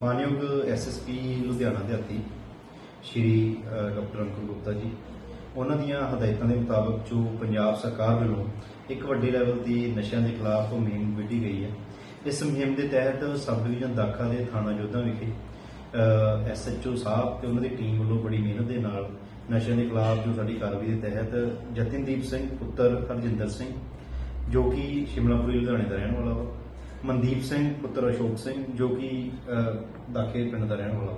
ਮਾਨਯੋਗ ਐਸਐਸਪੀ ਲੁਧਿਆਣਾ ਦੇ ਹੱਥੀ ਸ਼੍ਰੀ ਡਾਕਟਰ ਅੰਕੁਰ ਗੁਪਤਾ ਜੀ, ਉਹਨਾਂ ਦੀਆਂ ਹਦਾਇਤਾਂ ਦੇ ਮੁਤਾਬਕ ਜੋ ਪੰਜਾਬ ਸਰਕਾਰ ਵੱਲੋਂ ਇੱਕ ਵੱਡੇ ਲੈਵਲ ਦੀ ਨਸ਼ਿਆਂ ਦੇ ਖਿਲਾਫ ਮੁਹਿੰਮ ਵਿੱਢੀ ਗਈ ਹੈ, ਇਸ ਮੁਹਿੰਮ ਦੇ ਤਹਿਤ ਸਬ ਡਿਵੀਜ਼ਨ ਦਾਖਾ ਦੇ ਥਾਣਾ ਜੋਧਾ ਵਿਖੇ ਐਸਐਚਓ ਸਾਹਿਬ ਤੇ ਉਹਨਾਂ ਦੀ ਟੀਮ ਵੱਲੋਂ ਬੜੀ ਮਿਹਨਤ ਦੇ ਨਾਲ ਨਸ਼ਿਆਂ ਦੇ ਖਿਲਾਫ ਜੋ ਸਾਡੀ ਕਾਰਵਾਈ ਦੇ ਤਹਿਤ ਜਤਿਨਦੀਪ ਸਿੰਘ, ਪੁੱਤਰ ਹਰਜਿੰਦਰ ਸਿੰਘ, ਜੋ ਕਿ ਸ਼ਿਮਲਾਪੁਰੀ, ਲੁਧਿਆਣੇ ਦਾ ਰਹਿਣ ਵਾਲਾ ਵਾ ਮਨਦੀਪ ਸਿੰਘ, ਪੁੱਤਰ ਅਸ਼ੋਕ ਸਿੰਘ, ਜੋ ਕਿ ਦਾਖੇ ਪਿੰਡ ਦਾ ਰਹਿਣ ਵਾਲਾ।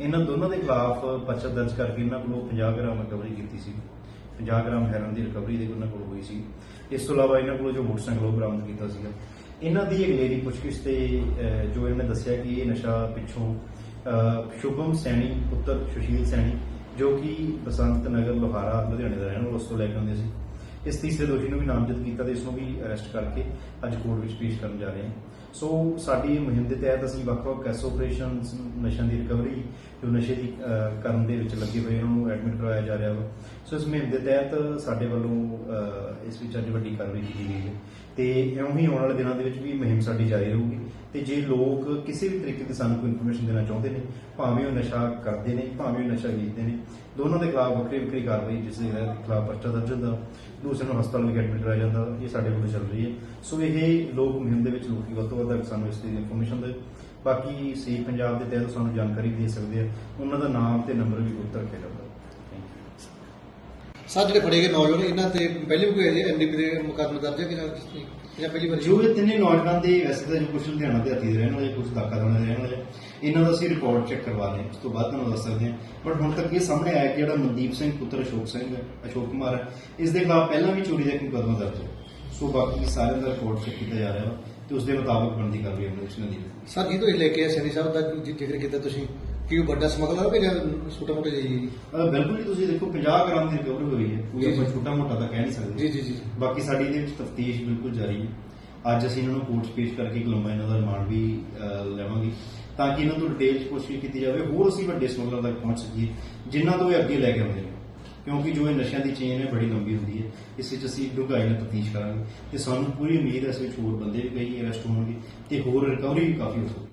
ਇਹਨਾਂ ਦੋਨਾਂ ਦੇ ਖਿਲਾਫ ਪਰਚਾ ਦਰਜ ਕਰਕੇ ਇਹਨਾਂ ਕੋਲੋਂ 50 ਗ੍ਰਾਮ ਰਿਕਵਰੀ ਕੀਤੀ ਸੀ। 50 ਗ੍ਰਾਮ ਹੈਰਨ ਦੀ ਰਿਕਵਰੀ ਦੇ ਉਹਨਾਂ ਕੋਲ ਹੋਈ ਸੀ। ਇਸ ਤੋਂ ਇਲਾਵਾ ਇਹਨਾਂ ਕੋਲੋਂ ਜੋ ਮੋਟਰਸਾਈਕਲ ਉਹ ਬਰਾਮਦ ਕੀਤਾ ਸੀਗਾ। ਇਹਨਾਂ ਦੀ ਅਗਲੇਰੀ ਪੁੱਛਗਿੱਛ ਤੇ ਜੋ ਇਹਨਾਂ ਨੇ ਦੱਸਿਆ ਕਿ ਇਹ ਨਸ਼ਾ ਪਿੱਛੋਂ ਸ਼ੁਭਮ ਸੈਣੀ, ਪੁੱਤਰ ਸੁਸ਼ੀਲ ਸੈਣੀ, ਜੋ ਕਿ ਬਸੰਤ ਨਗਰ, ਲੋਹਾਰਾ, ਲੁਧਿਆਣੇ ਦਾ ਰਹਿਣ ਵਾਲਾ, ਉਸ ਤੋਂ ਲੈ ਕੇ ਆਉਂਦੇ ਸੀ। ਇਸ ਤੀਸਰੇ ਦੋਸ਼ੀ ਨੂੰ ਵੀ ਨਾਮਜ਼ਦ ਕੀਤਾ ਤੇ ਇਸ ਨੂੰ ਵੀ ਅਰੈਸਟ ਕਰਕੇ ਅੱਜ ਕੋਰਟ ਵਿੱਚ ਪੇਸ਼ ਕਰਨ ਜਾ ਰਹੇ ਹਾਂ। ਸੋ ਸਾਡੀ ਮੁਹਿੰਮ ਦੇ ਤਹਿਤ ਅਸੀਂ ਵੱਖ-ਵੱਖ ਕੈਸ ਆਪਰੇਸ਼ਨਸ ਨਸ਼ਿਆਂ ਦੀ ਰਿਕਵਰੀ ਜੋ ਨਸ਼ੇ ਦੀ ਕਰਨ ਦੇ ਵਿੱਚ ਲੱਗੇ ਹੋਏ ਉਹਨਾਂ ਨੂੰ ਐਡਮਿਟ ਕਰਵਾਇਆ ਜਾ ਰਿਹਾ ਵਾ। ਸੋ ਇਸ ਮੁਹਿੰਮ ਦੇ ਤਹਿਤ ਸਾਡੇ ਵੱਲੋਂ ਇਸ ਵਿੱਚ ਅੱਜ ਵੱਡੀ ਕਾਰਵਾਈ ਕੀਤੀ ਗਈ ਹੈ। ਤੇ ਇਉਂ ਹੀ ਆਉਣ ਵਾਲੇ ਦਿਨਾਂ ਦੇ ਵਿੱਚ ਵੀ ਮੁਹਿੰਮ ਸਾਡੀ ਜਾਰੀ ਰਹੂਗੀ। ਤੇ ਜੇ ਲੋਕ ਕਿਸੇ ਵੀ ਤਰੀਕੇ ਦੀ ਸਾਨੂੰ ਕੋਈ ਇਨਫੋਰਮੇਸ਼ਨ ਦੇਣਾ ਚਾਹੁੰਦੇ ਨੇ, ਭਾਵੇਂ ਉਹ ਨਸ਼ਾ ਕਰਦੇ ਨੇ, ਭਾਵੇਂ ਉਹ ਨਸ਼ਾ ਵੇਚਦੇ ਨੇ, ਦੋਨਾਂ ਦੇ ਖਿਲਾਫ ਵੱਖਰੀ ਵੱਖਰੀ ਕਾਰਵਾਈ, ਜਿਸ ਦੇ ਖਿਲਾਫ ਪਰਚਾ ਦਰਜ ਹੁੰਦਾ ਦੂਸਰੇ ਨੂੰ ਹਸਪਤਾਲ ਵਿੱਚ ਐਡਮਿਟ ਕਰਾਇਆ ਜਾਂਦਾ, ਇਹ ਸਾਡੇ ਵੱਲੋਂ ਚੱਲ ਰਹੀ ਹੈ। ਸੋ ਇਹ ਲੋਕ ਮੁਹਿੰਮ ਦੇ ਵਿੱਚ ਲੋਕੀ ਵੱਧ ਤੋਂ ਵੱਧ ਸਾਨੂੰ ਇਸ ਦੀ ਇਨਫੋਰਮੇਸ਼ਨ ਦੇ, ਬਾਕੀ ਸੀ ਪੰਜਾਬ ਦੇ ਤਹਿਤ ਸਾਨੂੰ ਜਾਣਕਾਰੀ ਦੇ ਸਕਦੇ ਆ। ਉਹਨਾਂ ਦਾ ਨਾਮ ਤੇ ਨੰਬਰ ਵੀ ਗੁਪਤ ਰੱਖਿਆ ਜਾਂਦਾ ਸਰ ਜਿਹੜੇ ਫੜੇ ਗਏ ਨੌਜਵਾਨ ਇਹਨਾਂ ਤੇ ਪਹਿਲੇ ਵੀ ਕੋਈ ਐਨਡੀਪੀ ਦੇ ਮੁਕੱਦਮੇ ਦਰਜ ਹੈ ਕਿ ਜਾਂ ਕਿਸ ਨੇ ਜਾਂ ਪਹਿਲੀ ਵਾਰ? ਜੋ ਇਹ ਤਿੰਨੇ ਨੌਜਵਾਨ ਦੇ ਵੈਸੇ ਤਾਂ ਜੋ ਕੁਝ ਲੁਧਿਆਣਾ ਦੇ ਹੱਥੀ ਦੇ ਰਹਿਣ ਵਾਲੇ ਕੁਝ ਦਾਖਾ ਦੇ ਰਹਿਣ ਵਾਲੇ ਇਹਨਾਂ ਦਾ ਅਸੀਂ ਰਿਕਾਰਡ ਚੈੱਕ ਕਰਵਾ ਲਏ ਉਸ ਤੋਂ ਬਾਅਦ ਤੁਹਾਨੂੰ ਦੱਸ ਸਕਦੇ ਹਾਂ। ਬਟ ਹੁਣ ਤੱਕ ਇਹ ਸਾਹਮਣੇ ਆਇਆ ਕਿ ਜਿਹੜਾ ਮਨਦੀਪ ਸਿੰਘ ਪੁੱਤਰ ਅਸ਼ੋਕ ਸਿੰਘ ਹੈ ਅਸ਼ੋਕ ਕੁਮਾਰ ਹੈ ਇਸ ਦੇ ਖਿਲਾਫ ਪਹਿਲਾਂ ਵੀ ਚੋਰੀ ਦਾ ਇੱਕ ਮੁਕੱਦਮਾ ਦਰਜ ਹੈ। ਸੋ ਬਾਕੀ ਸਾਰਿਆਂ ਦਾ ਰਿਕਾਰਡ ਚੈੱਕ ਕੀਤਾ ਜਾ ਰਿਹਾ ਵਾ ਤੇ ਉਸ ਦੇ ਮੁਤਾਬਕ ਬਣਦੀ ਵਿੱਚ ਲੈਂਦੀ ਹੈ ਸਰ ਜੀ ਤੋਂ ਇਹ ਲੈ ਕੇ ਸੈਣੀ ਸਾਹਿਬ ਦਾ ਜ਼ਿਕਰ ਕੀਤਾ ਤੁਸੀਂ? ਕਿ ਉਹ ਵੱਡਾ ਸਮਗਲਰ ਹੈ ਜਾਂ ਛੋਟਾ ਮੋਟਾ ਜੀ ਅਹ ਬਿਲਕੁਲ ਜੀ ਤੁਸੀਂ ਦੇਖੋ 50 ਗ੍ਰਾਮ ਦੀ ਰਿਕਵਰੀ ਹੋਈ ਹੈ। ਕੋਈ ਜੀ, ਜੀ। ਆਪਾਂ ਛੋਟਾ ਮੋਟਾ ਤਾਂ ਕਹਿ ਨਹੀਂ ਸਕਦੇ। ਜੀ ਜੀ ਜੀ ਬਾਕੀ ਸਾਡੀ ਇਹਦੇ ਵਿੱਚ ਤਫਤੀਸ਼ ਬਿਲਕੁਲ ਜਾਰੀ ਹੈ। ਅੱਜ ਅਸੀਂ ਇਹਨਾਂ ਨੂੰ ਕੋਰਟ 'ਚ ਪੇਸ਼ ਕਰਕੇ ਇੱਕ ਲੰਮਾ ਇਹਨਾਂ ਦਾ ਰਿਮਾਂਡ ਵੀ ਅਹ, ਲਵਾਂਗੇ ਤਾਂ ਕਿ ਇਹਨਾਂ ਤੋਂ ਡਿਟੇਲ 'ਚ ਪੁੱਛਗਿੱਛ ਕੀਤੀ ਜਾਵੇ। ਹੋਰ ਅਸੀਂ ਵੱਡੇ ਸਮਗਲਰ ਤੱਕ ਪਹੁੰਚ ਸਕੀਏ ਜਿਨ੍ਹਾਂ ਤੋਂ ਇਹ ਅੱਗੇ ਲੈ ਕੇ ਆਉਂਦੇ ਨੇ। ਕਿਉਂਕਿ ਜੋ ਇਹ ਨਸ਼ਿਆਂ ਦੀ ਚੇਨ ਹੈ ਬੜੀ ਲੰਬੀ ਹੁੰਦੀ ਹੈ। ਇਸ ਵਿੱਚ ਅਸੀਂ ਡੂੰਘਾਈ ਨਾਲ ਤਫਤੀਸ਼ ਕਰਾਂਗੇ। ਤੇ ਸਾਨੂੰ ਪੂਰੀ ਉਮੀਦ ਹੈ ਇਸ ਵਿੱਚ ਹੋਰ ਬੰਦੇ ਵੀ ਕਈ ਅਰੈਸਟ ਹੋਣਗੇ ਤੇ ਹੋਰ ਰਿਕਵਰੀ ਵੀ ਕਾਫੀ ਹੋ ਸਕਦੀ ਹੈ।